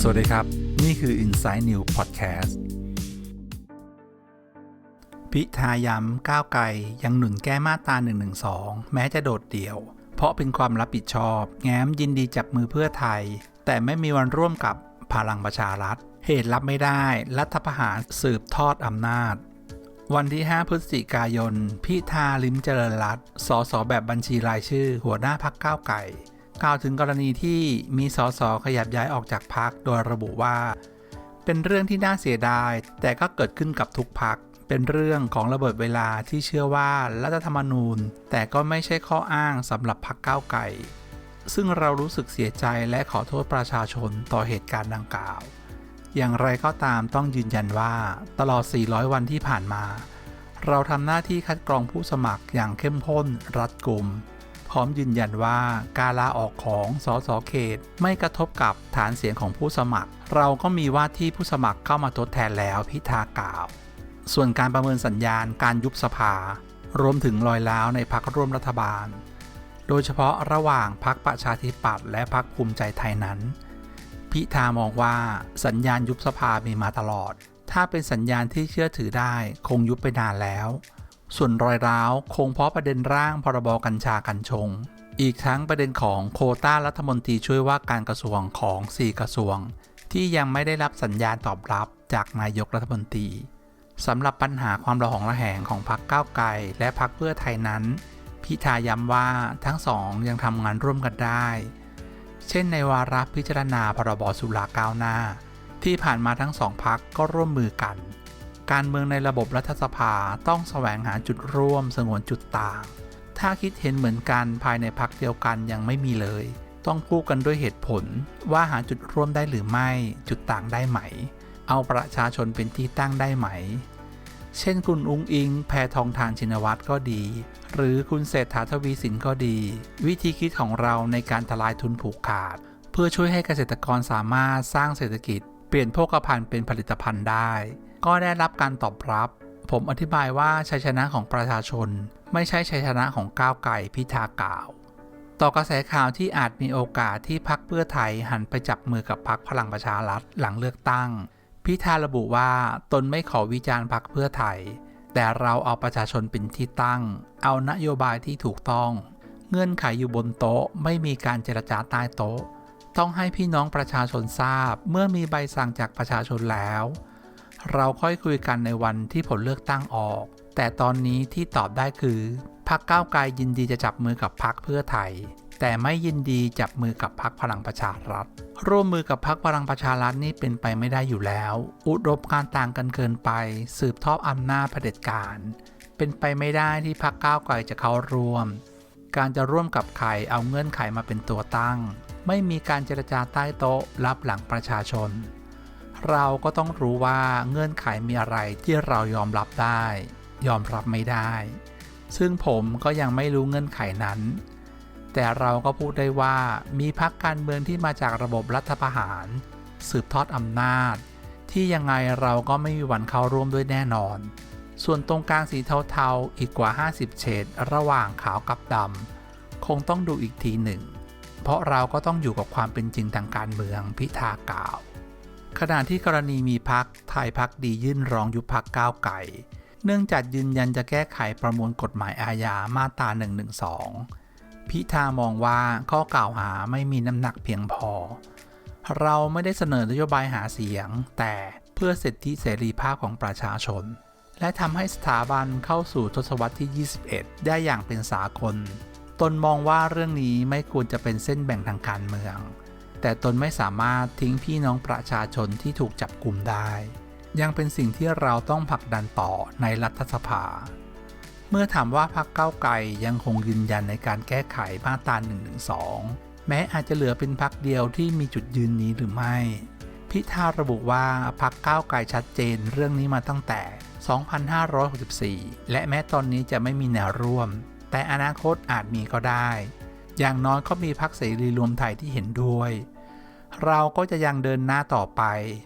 สวัสดีครับ นี่คือ Inside New Podcast พิธาย้ำก้าวไกลยังหนุนแก้มาตรา112 แม้จะโดดเดี่ยว เพราะเป็นความรับผิดชอบ แง้มยินดีจับมือเพื่อไทย แต่ไม่มีวันร่วมกับพลังประชารัฐ เหตุรับไม่ได้ รัฐประหารสืบทอดอำนาจ วันที่ 5 พฤศจิกายน พิธาลิมเจริญรัตสสแบบบัญชีรายชื่อ หัวหน้าพักก้าวไก่ กล่าวถึงกรณีที่มีสสขยับย้ายออกจากพักโดยระบุว่า เป็นเรื่องที่น่าเสียดาย แต่ก็เกิดขึ้นกับทุกพักเป็นเรื่องของระเบิดเวลาที่เชื่อว่ารัฐธรรมนูญ แต่ก็ไม่ใช่ข้ออ้างสำหรับพักก้าวไก่ ซึ่งเรารู้สึกเสียใจและขอโทษประชาชนต่อเหตุการณ์ดังกล่าว อย่างไรก็ตามต้องยืนยันว่าตลอด 400 วันที่ผ่านมา เราทำหน้าที่คัดกรองผู้สมัครอย่างเข้มข้นรัดกุม พร้อมยืนยันว่าการลาออกของสสเขต ไม่กระทบกับฐานเสียงของผู้สมัคร เราก็มีว่าที่ผู้สมัครเข้ามาทดแทนแล้วพิธากล่าว ส่วนการประเมินสัญญาณการยุบสภารวมถึงรอยล้าวในพักร่วมรัฐบาล โดยเฉพาะระหว่างพักประชาธิปัตย์และพักภูมิใจไทยนั้น พิธามองว่าสัญญาณยุบสภามีมาตลอด ถ้าเป็นสัญญาณที่เชื่อถือได้คงยุบไปนานแล้ว ส่วนรอยร้าวคงเพราะประเด็นร่างพรบกัญชากัญชง อีกทั้งประเด็นของโคต้ารัฐมนตรีช่วยว่าการกระทรวงของ 4 กระทรวง ที่ยังไม่ได้รับสัญญาณตอบรับจากนายกรัฐมนตรีสำหรับปัญหาความระหองระแหงของพรรคก้าวไกลและพรรคเพื่อไทยนั้น พิธาย้ำว่าทั้งสองยังทำงานร่วมกันได้ เช่นในวาระพิจารณาพรบสุราก้าวหน้า ที่ผ่านมาทั้งสองพักก็ร่วมมือกัน การเมืองในระบบรัฐสภาต้องแสวงหาจุดร่วมสงวนจุดต่าง ถ้าคิดเห็นเหมือนกันภายในพักเดียวกันยังไม่มีเลย ต้องพูดกันด้วยเหตุผลว่าหาจุดร่วมได้หรือไม่จุดต่างได้ไหม เอาประชาชนเป็นที่ตั้งได้ไหม เช่นคุณอุ้งอิง แพทองทานชินวัตรก็ดี หรือคุณเศรษฐาทวีสินก็ดี วิธีคิดของเราในการทลายทุนผูกขาด เพื่อช่วยให้เกษตรกรสามารถสร้างเศรษฐกิจ เปลี่ยนโภคภัณฑ์เป็นผลิตภัณฑ์ได้ ก็ได้รับการตอบรับ ผมอธิบายว่าชัยชนะของประชาชน ไม่ใช่ชัยชนะของก้าวไก่พิธากล่าว ต่อกระแสข่าวที่อาจมีโอกาสที่พักเพื่อไทยหันไปจับมือกับพักพลังประชารัฐหลังเลือกตั้ง พิธาระบุว่าตนไม่ขอวิจารณ์พักเพื่อไทย แต่เราเอาประชาชนเป็นที่ตั้ง เอานโยบายที่ถูกต้อง เงื่อนไขอยู่บนโต๊ะ ไม่มีการเจรจาใต้โต๊ะ ต้องให้พี่น้องประชาชนทราบ เมื่อมีใบสั่งจากประชาชนแล้ว เราค่อยคุยกันในวันที่ผลเลือกตั้งออก แต่ตอนนี้ที่ตอบได้คือพักก้าวไกลยินดีจะจับมือกับพักเพื่อไทย แต่ไม่ยินดีจับมือกับพักพลังประชารัฐ ร่วมมือกับพักพลังประชารัฐนี่เป็นไปไม่ได้อยู่แล้ว อุดมการต่างกันเกินไป สืบทอดอำนาจเผด็จการ เป็นไปไม่ได้ที่พักก้าวไกลจะเข้าร่วม การจะร่วมกับใครเอาเงื่อนไขมาเป็นตัวตั้ง ไม่มีการเจรจาใต้โต๊ะรับหลังประชาชน เราก็ต้องรู้ว่าเงื่อนไขมีอะไรที่เรายอมรับได้ ยอมรับไม่ได้ ซึ่งผมก็ยังไม่รู้เงื่อนไขนั้น แต่เราก็พูดได้ว่ามีพรรคการเมืองที่มาจากระบบรัฐประหาร สืบทอดอำนาจ ที่ยังไงเราก็ไม่มีวันเข้าร่วมด้วยแน่นอน ส่วนตรงกลางสีเทาๆอีกกว่า 50 เฉดระหว่างขาวกับดำคงต้องดูอีกทีหนึ่ง เพราะเราก็ต้องอยู่กับความเป็นจริงทางการเมืองพิธากล่าว ขณะที่กรณีมีพักไทยพักดียื่นร้องยุบพักก้าวไก่ เนื่องจากยืนยันจะแก้ไขประมวลกฎหมายอาญามาตรา112 พิธามองว่าข้อกล่าวหาไม่มีน้ำหนักเพียงพอ เราไม่ได้เสนอนโยบายหาเสียง แต่เพื่อสิทธิเสรีภาพของประชาชน และทำให้สถาบันเข้าสู่ทศวรรษที่ 21 ได้อย่างเป็นสากล ตนมองว่าเรื่องนี้ไม่ควรจะเป็นเส้นแบ่งทางการเมือง แต่ตนไม่สามารถทิ้งพี่น้องประชาชนที่ถูกจับกลุ่มได้ ยังเป็นสิ่งที่เราต้องผลักดันต่อในรัฐสภา เมื่อถามว่าพรรคก้าวไกลยังคงยืนยันในการแก้ไขมาตรา112แม้อาจจะเหลือเป็นพรรคเดียวที่มีจุดยืนนี้หรือไม่ พิธาระบุว่าพรรคก้าวไกลชัดเจนเรื่องนี้มาตั้งแต่ 2564 และแม้ตอนนี้จะไม่มีแนวร่วม แต่อนาคตอาจมีก็ได้ อย่างน้อยก็มีพรรคเสรีรวมไทยที่เห็นด้วย เราก็จะยังเดินหน้าต่อไป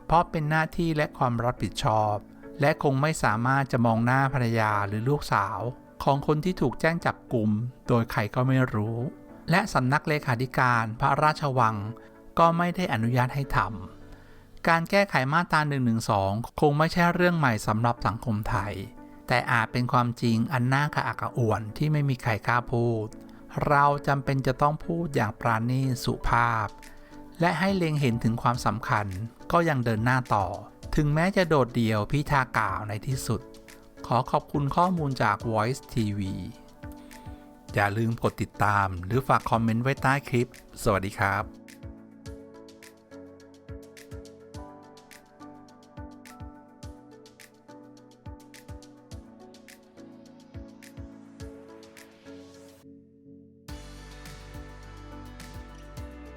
เพราะเป็นหน้าที่และความรับผิดชอบ และคงไม่สามารถจะมองหน้าภรรยาหรือลูกสาว ของคนที่ถูกแจ้งจับกลุ่มโดยใครก็ไม่รู้ และสำนักเลขาธิการพระราชวัง ก็ไม่ได้อนุญาตให้ทำการแก้ไขมาตรา112 คงไม่ใช่เรื่องใหม่สำหรับสังคมไทย แต่อาจเป็นความจริงอันน่ากระอักกระอ่วนที่ไม่มีใครกล้าพูด เราจำเป็นจะต้องพูดอย่างปราณีสุภาพ และให้เล็งเห็นถึงความสำคัญก็ยังเดินหน้าต่อ ถึงแม้จะโดดเดี่ยวพิธากล่าวในที่สุด ขอขอบคุณข้อมูลจาก Voice TV อย่าลืมกดติดตามหรือฝากคอมเมนต์ไว้ใต้คลิป สวัสดีครับ